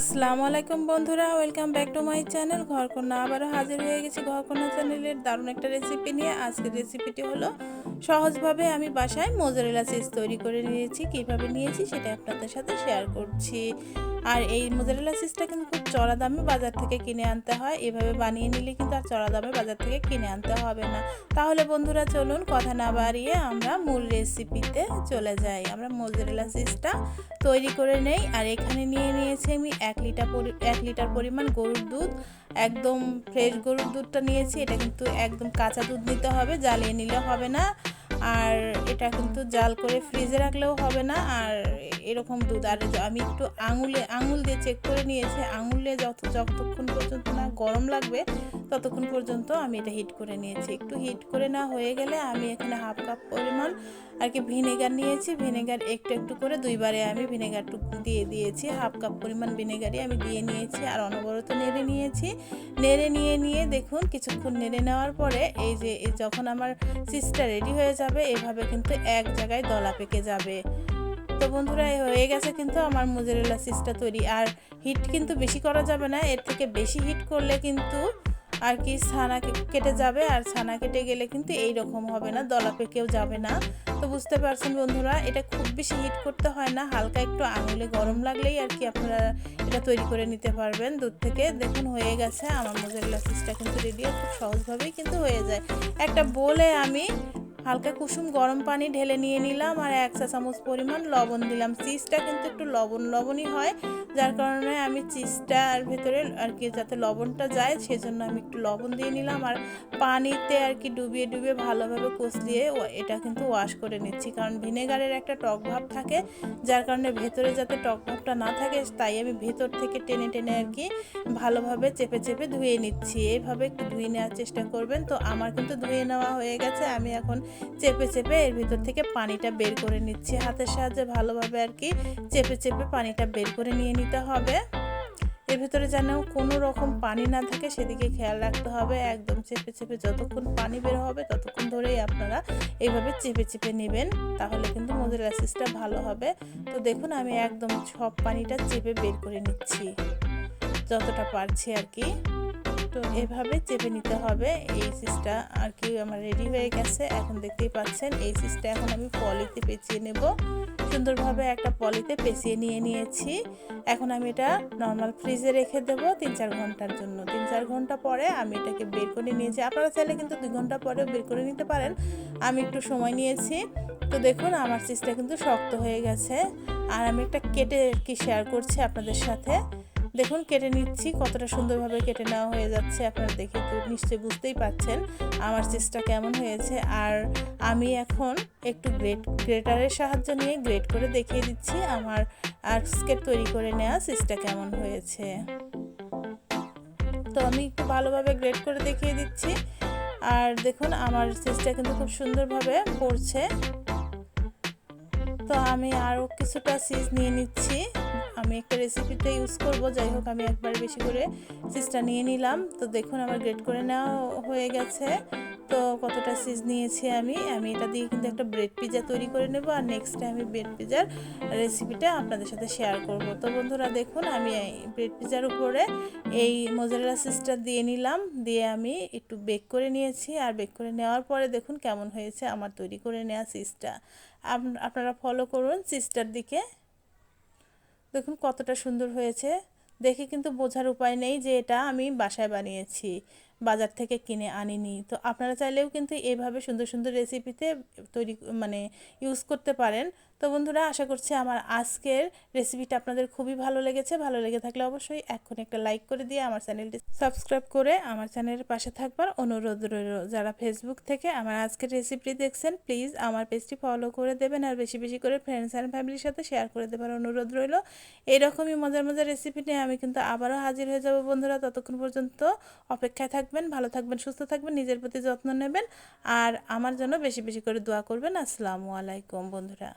আসসালামু আলাইকুম বন্ধুরা welcome back to my channel Ghorkonna আবারও হাজির হয়ে গেছি। ঘরকন্যা চ্যানেলের দারুণ একটা রেসিপি নিয়ে। আজকের রেসিপিটি হলো সহজভাবে আমি বাসায় মোজারেলা চিজ তৈরি করে নিয়েছি, কীভাবে নিয়েছি সেটা আপনাদের সাথে শেয়ার করছি। আর এই মোজারেলা চিজটা কিন্তু খুব চড়া দামে বাজার থেকে কিনে আনতে হয়। এভাবে বানিয়ে নিলে কিন্তু আর চড়া দামে বাজার থেকে কিনে আনতে হবে না। তাহলে বন্ধুরা, চলুন কথা না বাড়িয়ে আমরা মূল রেসিপিতে চলে যাই। আমরা মোজারেলা চিজটা তৈরি করে নেই। আর এখানে নিয়ে নিয়েছি আমি এক লিটার এক লিটার পরিমাণ গরুর দুধ। একদম ফ্রেশ গরুর দুধটা নিয়েছি। এটা কিন্তু একদম কাঁচা দুধ নিতে হবে, জ্বালিয়ে নিলে হবে না। আর এটা কিন্তু জাল করে ফ্রিজে রাখলেও হবে না। আর এরকম দুধ, আর আমি একটু আঙুলে, আঙুল দিয়ে চেক করে নিয়েছি, আঙুলে যত যতক্ষণ পর্যন্ত না গরম লাগবে ততক্ষণ পর্যন্ত আমি এটা হিট করে নিয়েছি। একটু হিট করে না হয়ে গেলে আমি এখানে হাফ কাপ পরিমাণ আর কি ভিনেগার নিয়েছি। ভিনেগার একটু একটু করে দুইবারে আমি ভিনেগারটু দিয়ে দিয়েছি। হাফ কাপ পরিমাণ ভিনেগারই আমি দিয়ে নিয়েছি আর অনবরত নেড়ে নিয়েছি। নেড়ে নিয়ে নিয়ে দেখুন কিছুক্ষণ নেড়ে নেওয়ার পরে এই যে যখন আমার চিজটা রেডি হয়ে যাবে, এভাবে কিন্তু এক জায়গায় দলা পেকে যাবে। তো বন্ধুরা হয়ে গেছে কিন্তু আমার মোজারেলা চিজটা তৈরি। আর হিট কিন্তু বেশি করা যাবে না, এর থেকে বেশি হিট করলে কিন্তু আর কি ছানা কেটে যাবে, আর ছানা কেটে গেলে কিন্তু এই রকম হবে না দলা পেকেও যাবে না। তো বুঝতে পারছেন বন্ধুরা, এটা খুব বেশি হিট করতে হয় না, হালকা একটু আঙুলে গরম লাগলেই আর কি আপনারা এটা তৈরি করে নিতে পারবেন দুধ থেকে। দেখুন, হয়ে গেছে, আমার মোজারেলা চিজটা কিন্তু রেডি খুব সহজভাবেই কিন্তু হয়ে যায়। একটা বলে আমি হালকা কুসুম গরম পানি ঢেলে নিয়ে নিলাম আর এক চা চামচ পরিমাণ লবণ দিলাম। চিজটা কিন্তু একটু লবণ, লবণই হয়, যার কারণে আমি চিজটার ভেতরে আর কি যাতে লবণটা যায়, সেজন্য আমি একটু লবণ দিয়ে নিলাম আর পানিতে আর কি ডুবিয়ে ডুবিয়ে ভালোভাবে কষলিয়ে এটা কিন্তু ওয়াশ করে নিচ্ছি। কারণ ভিনেগারের একটা টক ভাব থাকে, যার কারণে ভেতরে যাতে টক ভাবটা না থাকে, তাই আমি ভেতর থেকে টেনে টেনে আর কি ভালোভাবে চেপে চেপে ধুয়ে নিচ্ছি। এইভাবে একটু ধুয়ে নেওয়ার চেষ্টা করবেন, তো আমার কিন্তু ধুয়ে নেওয়া হয়ে গেছে, আমি এখন চেপে চেপে এর ভিতর থেকে পানিটা বের করে নিচ্ছি হাতের সাহায্যে ভালোভাবে আর কি। চেপে চেপে পানিটা বের করে নিয়ে নিতে হবে। এর ভিতরে যেন কোনো রকম পানি না থাকে সেদিকে খেয়াল রাখতে হবে। একদম চেপে চেপে যতক্ষণ পানি বের হবে ততক্ষণ ধরেই আপনারা এইভাবে চেপে চেপে নেবেন, তাহলে কিন্তু মধুর অ্যাসিসটা ভালো হবে। তো দেখুন আমি একদম সব পানিটা চেপে বের করে নিচ্ছি, যতটা পারছি আর কি। তো এভাবে চেপে নিতে হবে। এই সিসটা আর কি আমার রেডি হয়ে গেছে। এখন দেখতেই পাচ্ছেন, এই সিসটা এখন আমি পলিতে পেঁচিয়ে নেব। সুন্দরভাবে একটা পলিতে পেঁচিয়ে নিয়ে নিয়েছি। এখন আমি এটা নর্মাল ফ্রিজে রেখে দেবো তিন চার ঘণ্টার জন্য। তিন চার ঘণ্টা পরে আমি এটাকে বের করে নিয়েছি আপনারা চাইলে কিন্তু দুই ঘণ্টা পরেও বের করে নিতে পারেন। আমি একটু সময় নিয়েছি। তো দেখুন, আমার চিজটা কিন্তু শক্ত হয়ে গেছে। আর আমি একটা কেটে কি শেয়ার করছি আপনাদের সাথে। দেখুন, কেটে নিচ্ছি। কতটা সুন্দরভাবে কেটে নেওয়া হয়ে যাচ্ছে। আপনারা দেখে তো নিশ্চয়ই বুঝতেই পাচ্ছেন আমার চেষ্টা কেমন হয়েছে। আর আমি এখন একটু গ্রেট, গ্রেটারের সাহায্য নিয়ে গ্রেট করে দেখিয়ে দিচ্ছি আমার আর্টসকে তৈরি করে নেওয়া চিজটা কেমন হয়েছে। তো আমি একটু ভালোভাবে গ্রেট করে দেখিয়ে দিচ্ছি। আর দেখুন, আমার চিজটা কিন্তু খুব সুন্দরভাবে পড়ছে তো আমি আরও কিছুটা চিজ নিয়ে নিচ্ছি। আমি একটা রেসিপিতে ইউজ করব যাই হোক আমি একবার বেশি করে চিজটা নিয়ে নিলাম। তো দেখুন আমার গ্রেড করে নেওয়া হয়ে গেছে। তো কতটা চিজ নিয়েছি আমি আমি এটা দিয়ে কিন্তু একটা ব্রেড পিজা তৈরি করে নেব আর নেক্সটে আমি ব্রেড পিজার রেসিপিটা আপনাদের সাথে শেয়ার করব। তো বন্ধুরা দেখুন, আমি ব্রেড পিজার উপরে এই মজারেলা চিজটা দিয়ে নিলাম, দিয়ে আমি একটু বেক করে নিয়েছি। আর বেক করে নেওয়ার পরে দেখুন কেমন হয়েছে আমার তৈরি করে নেওয়া চিজটা আপনারা ফলো করুন চিজটার দিকে। দেখুন কতটা সুন্দর হয়েছে। দেখে কিন্তু বোঝার উপায় নেই যে এটা আমি বাসায় বানিয়েছি। বাজার থেকে কিনে আনিনি। তো আপনারা চাইলেও কিন্তু এভাবে সুন্দর সুন্দর রেসিপিতে তৈরি মানে ইউজ করতে পারেন। তো বন্ধুরা, আশা করছি আমার আজকের রেসিপিটা আপনাদের খুবই ভালো লেগেছে। ভালো লেগে থাকলে অবশ্যই এখন একটা লাইক করে দিয়ে আমার চ্যানেলটি সাবস্ক্রাইব করে আমার চ্যানেলের পাশে থাকবার অনুরোধ রইল। যারা ফেসবুক থেকে আমার আজকের রেসিপিটি দেখছেন প্লিজ আমার পেজটি ফলো করে দেবেন আর বেশি বেশি করে ফ্রেন্ডস অ্যান্ড ফ্যামিলির সাথে শেয়ার করে দেবার অনুরোধ রইল। এইরকমই মজার মজার রেসিপি নিয়ে আমি কিন্তু আবারও হাজির হয়ে যাব বন্ধুরা। ততক্ষণ পর্যন্ত অপেক্ষায় থাকবেন, ভালো থাকবেন, সুস্থ থাকবেন, নিজের প্রতি যত্ন নেবেন। আর আমার জন্য বেশি বেশি করে দোয়া করবেন। আসসালামু আলাইকুম বন্ধুরা।